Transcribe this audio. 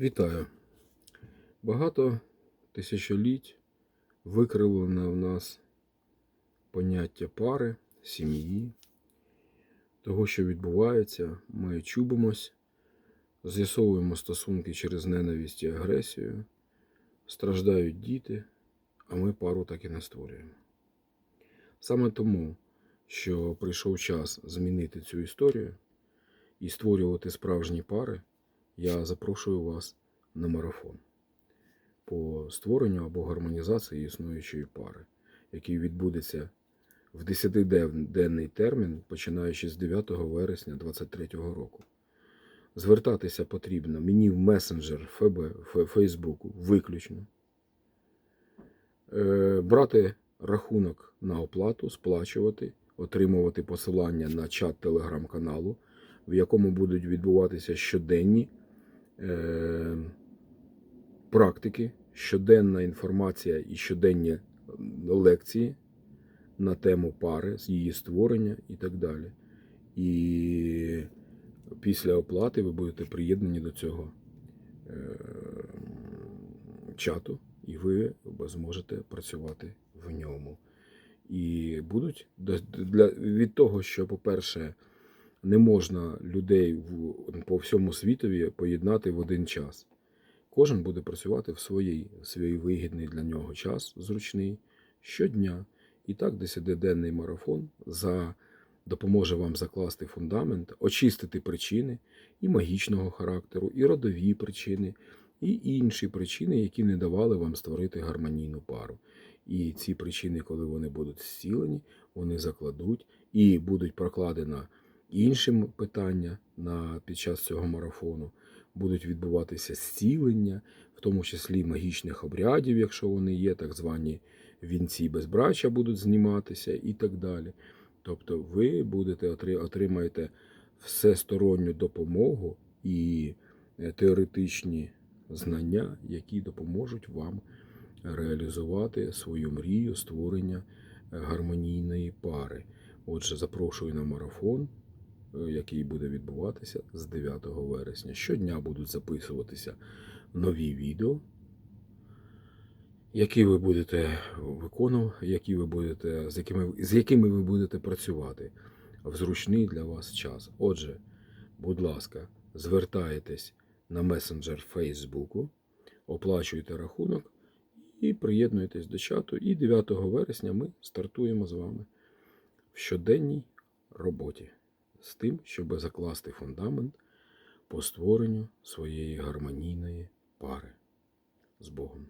Вітаю. Багато тисячоліть викривлено в нас поняття пари, сім'ї, того, що відбувається. Ми чубимось, з'ясовуємо стосунки через ненависть і агресію, страждають діти, а ми пару так і не створюємо. Саме тому, що прийшов час змінити цю історію і створювати справжні пари, я запрошую вас на марафон по створенню або гармонізації існуючої пари, який відбудеться в 10-денний термін, починаючи з 9 вересня 2023 року. Звертатися потрібно мені в месенджер ФБ, Фейсбуку виключно. Е, Брати рахунок на оплату, сплачувати, отримувати посилання на чат телеграм-каналу, в якому будуть відбуватися щоденні практики, щоденна інформація і щоденні лекції на тему пари, її створення і так далі. І після оплати ви будете приєднані до цього е, чату, і ви зможете працювати в ньому. І будуть для, від того, що, по-перше, не можна людей в, по всьому світові поєднати в один час. Кожен буде працювати в своїй, свій вигідний для нього час, зручний, щодня. І так, 10-денний марафон за, допоможе вам закласти фундамент, очистити причини і магічного характеру, і родові причини, і інші причини, які не давали вам створити гармонійну пару. І ці причини, коли вони будуть зцілені, вони закладуть і будуть прокладена іншим питання на, під час цього марафону. Будуть відбуватися зцілення, в тому числі магічних обрядів, якщо вони є, так звані вінці безбрачя будуть зніматися і так далі. Тобто ви будете отримаєте всесторонню допомогу і е, теоретичні знання, які допоможуть вам реалізувати свою мрію створення е, гармонійної пари. Отже, запрошую на марафон, який буде відбуватися з 9 вересня. Щодня будуть записуватися нові відео, які ви будете виконувати, які ви будете, з, якими, з якими ви будете працювати в зручний для вас час. Отже, будь ласка, звертайтесь на месенджер Фейсбуку, оплачуйте рахунок і приєднуйтесь до чату. І 9 вересня ми стартуємо з вами в щоденній роботі з тим, щоб закласти фундамент по створенню своєї гармонійної пари з Богом.